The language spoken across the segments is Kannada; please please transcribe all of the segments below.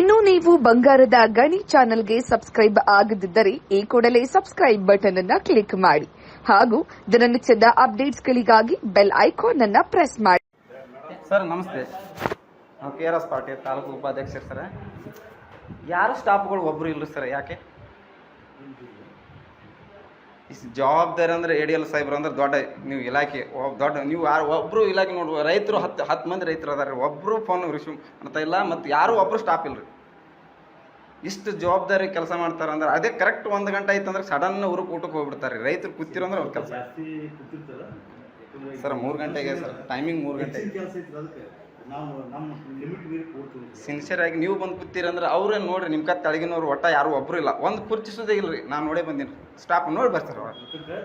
ಇನ್ನು ನೀವು ಬಂಗಾರದ ಗಣಿ ಚಾನೆಲ್ಗೆ ಸಬ್ಸ್ಕ್ರೈಬ್ ಆಗದಿದ್ದರೆ ಈ ಕೂಡಲೇ ಸಬ್ಸ್ಕ್ರೈಬ್ ಬಟನ್ ಅನ್ನ ಕ್ಲಿಕ್ ಮಾಡಿ ಹಾಗೂ ದಿನನಿತ್ಯದ ಅಪ್ಡೇಟ್ಸ್ಗಳಿಗಾಗಿ ಬೆಲ್ ಐಕಾನ್ ಅನ್ನ ಪ್ರೆಸ್ ಮಾಡಿ. ಸರ್, ನಮಸ್ತೆ. ನಾವು ಕೆ ಆರ್ ಎಸ್ ಪಾರ್ಟಿ ತಾಲೂಕು ಉಪಾಧ್ಯಕ್ಷರು ಸರ್. ಯಾರು ಸ್ಟಾಫ್ಗಳು ಒಬ್ಬರು ಇಲ್ಲ ಸರ್, ಯಾಕೆ? ಜವಾಬ್ದಾರಿ ಅಂದ್ರೆ ಎ ಡಿ ಎಲ್ ಸಾಹೇಬ್ರು ಅಂದ್ರೆ ದೊಡ್ಡ ನೀವು ಇಲಾಖೆ ದೊಡ್ಡ ನೀವು ಯಾರು ಒಬ್ಬರು ಇಲಾಖೆ ನೋಡುವ ರೈತರು ಹತ್ತು ಹತ್ತು ಮಂದಿ ರೈತರು ಅದಾರೆ ಒಬ್ಬರು ಫೋನ್ ರಿಸೀವ್ ಮಾಡ್ತಾ ಇಲ್ಲ ಮತ್ತು ಯಾರು ಒಬ್ಬರು ಸ್ಟಾಪ್ ಇಲ್ರಿ. ಇಷ್ಟು ಜವಾಬ್ದಾರಿ ಕೆಲಸ ಮಾಡ್ತಾರೆ ಅಂದ್ರೆ ಅದೇ ಕರೆಕ್ಟ್ ಒಂದು ಗಂಟೆ ಆಯ್ತು ಅಂದ್ರೆ ಸಡನ್ ಊರಿಗೆ ಊಟಕ್ಕೆ ಹೋಗ್ಬಿಡ್ತಾರೆ ರೈತರು ಕೂತಿರೋ ಅಂದ್ರೆ ಅವ್ರ ಕೆಲಸ. ಸರ್ ಮೂರು ಗಂಟೆಗೆ ಸರ್. ಟೈಮಿಂಗ್ ಮೂರು ಗಂಟೆ. ನಾವು ನಮ್ಮ ಲಿಮಿಟ್ ಮೀರಿ ಕೊಡ್ತೀವಿ ಸಿನ್ಸಿಯರ್ ಆಗಿ ನೀವು ಬಂದು ಕೂತೀರಂದ್ರೆ ಅವ್ರೇನು ನೋಡ್ರಿ ನಿಮ್ಮ ತಳಗಿನವ್ರು ಒಟ್ಟ ಯಾರು ಒಬ್ರು ಇಲ್ಲ. ಒಂದು ಕುರ್ಚಿಸೋದೇ ರೀ ನಾನು ನೋಡೇ ಬಂದೀನಿ. ಸ್ಟಾಪ್ ನೋಡಿ ಬರ್ತಾರೆ ಅವ್ರು. ಅದಕ್ಕೆ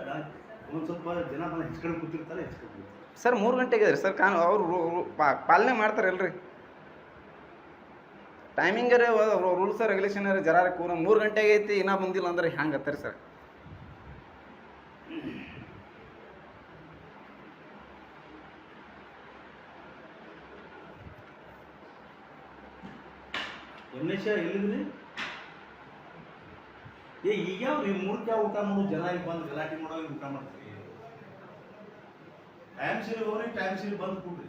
ಸ್ವಲ್ಪ ಜನ ಬಂದು ಹೆಚ್ಕೊಂಡು ಕೂತಿರ್ತಾರೆ ಹೆಚ್ಕೊಂಡು ಸರ್ ಮೂರು ಗಂಟೆಗೆ ರೀ ಸರ್ ಕಾನು ಅವ್ರು ಪಾಲನೆ ಮಾಡ್ತಾರೆ ಇಲ್ರಿ. ಟೈಮಿಂಗರೇ ರೂಲ್ಸ್ ರೆಗ್ಯುಲೇಷನ್ ಜರಾರ ಕೂರ ಮೂರು ಗಂಟೆಗೆ ಐತಿ ಇನ್ನೂ ಬಂದಿಲ್ಲ ಅಂದ್ರೆ ಹ್ಯಾಂಗೆ ಹತ್ತರಿ ಸರ್ ರಮೇಶ ಎಲ್ಲಿದ್ರಿ? ಏ, ಈಗ ಈ ಮೂರ್ತಿ ಊಟ ಮಾಡೋ ಜನ ಈಗ ಬಂದು ಗಲಾಟೆ ಮಾಡೋ ಊಟ ಮಾಡ್ತೀರಿ. ಟೈಮ್ ಸೀರಿ ಹೋಗ್ರಿ, ಟೈಮ್ ಸೀರಿ ಬಂದು ಕೂಡ್ರಿ?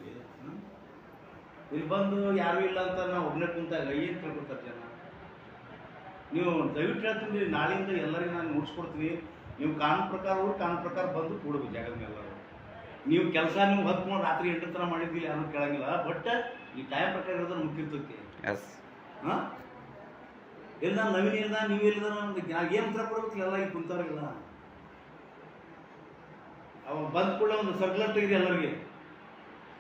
ಇಲ್ಲಿ ಬಂದು ಯಾರು ಇಲ್ಲ ಅಂತ ನಾವು ಒಬ್ಬನೇ ಕುಂತಾಗ ಏನು ತಿಳ್ಕೊತಾರೆ ಜನ? ನೀವು ದಯವಿಟ್ಟು ಹೇಳ್ತೀನಿ ನಾಳೆಯಿಂದ ಎಲ್ಲರಿಗೂ ನಾನು ಮುಗಿಸ್ಕೊಡ್ತೀನಿ ನೀವು ಕಾನೂನು ಪ್ರಕಾರ ಹೋಗಿ ಕಾನೂನು ಪ್ರಕಾರ ಬಂದು ಕೂಡಬೇಕು ಜಾಗದ ಮೇಲೆ. ನೀವು ಕೆಲಸ ನೀವು ಹತ್ತು ರಾತ್ರಿ ಎಂಟು ಥರ ಮಾಡಿದ್ದಿಲ್ಲ ಯಾರು ಕೇಳಂಗಿಲ್ಲ ಬಟ್ ಈ ಟೈಮ್ ಪ್ರಕಾರ ಇರೋದ್ರ ಮುಖ್ಯ ಎಸ್ ಹಾಂ? ಇಲ್ಲ ನವೀನ್ ಇಲ್ಲ ನೀವು ಇಲ್ಲ ಏನು ಉತ್ತರ ಕೊಡ್ಬೇಕು ಎಲ್ಲ ಈಗ ಕುಂತಾರಿಲ್ಲ ಅವ ಬಂದ ಕೂಡ ಒಂದು ಸರ್ಕ್ಯುಲರ್ ಇದೆ ಎಲ್ಲರಿಗೆ.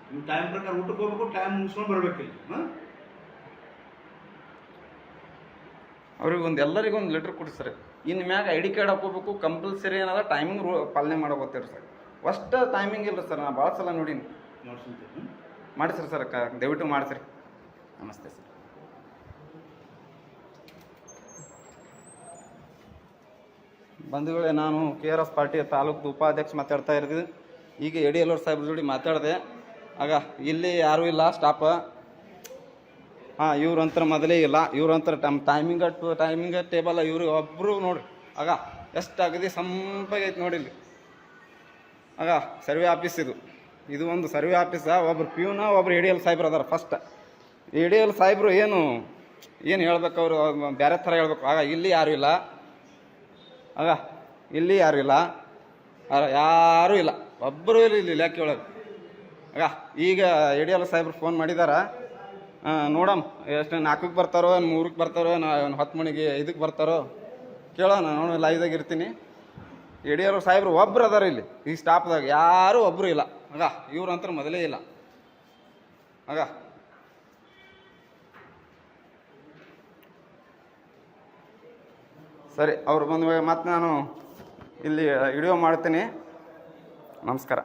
ನೀವು ಟೈಮ್ ಪ್ರಕಾರ ಊಟಕ್ಕೆ ಹೋಗ್ಬೇಕು ಟೈಮ್ ಮುಗಿಸ್ಕೊಂಡು ಬರ್ಬೇಕು ಇಲ್ಲಿ ಹಾಂ? ಅವ್ರಿಗೆ ಒಂದು ಎಲ್ಲರಿಗೂ ಒಂದು ಲೆಟ್ರ್ ಕೊಡಿ ಸರ್. ಇನ್ನು ಮ್ಯಾಗ ಐ ಡಿ ಕಾರ್ಡ್ ಹಾಕೋಬೇಕು ಕಂಪಲ್ಸರಿ ಏನಾದ್ರೆ ಟೈಮಿಂಗ್ ರೂ ಪಾಲನೆ ಮಾಡಬೇಕು ಸರ್. ಅಷ್ಟು ಟೈಮಿಂಗ್ ಇಲ್ಲ ಸರ್ ನಾ ಭಾಳ ಸಲ ನೋಡೀನಿ. ಮಾಡಿಸ್ರಿ ಸರ್ ಕ ದಯವಿಟ್ಟು ಮಾಡಿಸ್ರಿ. ನಮಸ್ತೆ ಸರ್. ಬಂಧುಗಳೇ, ನಾನು K R S party taluk ಉಪಾಧ್ಯಕ್ಷ ಮಾತಾಡ್ತಾ ಇರೋದು ಈಗ ಎಡಿ ಎಲ್ಲೋರ್ ಸಾಹೇಬ್ರ ಜೋಡಿ ಮಾತಾಡಿದೆ. ಆಗ ಇಲ್ಲಿ ಯಾರೂ ಇಲ್ಲ ಸ್ಟಾಪ ಹಾಂ ಇವ್ರಂತರ ಮೊದಲೇ ಇಲ್ಲ. ಇವ್ರಂತರ ಟಮ್ ಟೈಮಿಂಗ್ ಟು ಟೈಮಿಂಗ್ ಟೇಬಲ್ ಇವರು ಒಬ್ಬರು ನೋಡ್ರಿ. ಆಗ ಎಷ್ಟು ಅಗದಿ ಸಂಪಾಗೈತೆ ನೋಡಿ ಇಲ್ಲಿ. ಆಗ ಸರ್ವೆ ಆಫೀಸ್ ಇದು. ಇದು ಒಂದು ಸರ್ವೆ ಆಫೀಸ ಒಬ್ರು ಪ್ಯೂನ, ಒಬ್ರು ಎ ಡಿ ಎಲ್ ಸಾಹೇಬ್ರು ಅದಾರ ಫಸ್ಟ್ ಎ ಡಿ ಎಲ್ ಸಾಹೇಬ್ರು ಏನು ಏನು ಹೇಳ್ಬೇಕು ಅವರು, ಬೇರೆ ಥರ ಹೇಳ್ಬೇಕು. ಆಗ ಇಲ್ಲಿ ಯಾರೂ ಇಲ್ಲ. ಆಗ ಇಲ್ಲಿ ಯಾರು ಇಲ್ಲ? ಯಾರು ಇಲ್ಲ. ಒಬ್ಬರು ಇಲ್ಲ, ಇಲ್ಲಿ ಇಲಾಖೆ ಒಳಗೆ. ಆಗ ಈಗ ಎಲ್ ಸಾಹೇಬ್ರು ಫೋನ್ ಮಾಡಿದಾರ. ನೋಡಮ್, ಎಷ್ಟು ನಾಲ್ಕಕ್ಕೆ ಬರ್ತಾರೋ, ಏನು ಮೂರಕ್ಕೆ ಬರ್ತಾರೋ ನಾ ಹತ್ತು ಮಣಿಗೆ ಐದಕ್ಕೆ ಬರ್ತಾರೋ, ಕೇಳೋಣ, ನಾನು ಲೈವ್ದಾಗ ಇರ್ತೀನಿ. ಯಡಿಯೂರು ಸಾಹೇಬ್ರು ಒಬ್ರು ಅದಾರ ಇಲ್ಲಿ, ಈ ಸ್ಟಾಪ್ದಾಗ ಯಾರೂ ಒಬ್ಬರು ಇಲ್ಲ. ಆಗ ಅಂತ ಮೊದಲೇ ಇಲ್ಲ. ಆಗ ಸರಿ ಅವ್ರು ಬಂದ ಮತ್ತೆ ನಾನು ಇಲ್ಲಿ ವಿಡಿಯೋ ಮಾಡ್ತೀನಿ. ನಮಸ್ಕಾರ.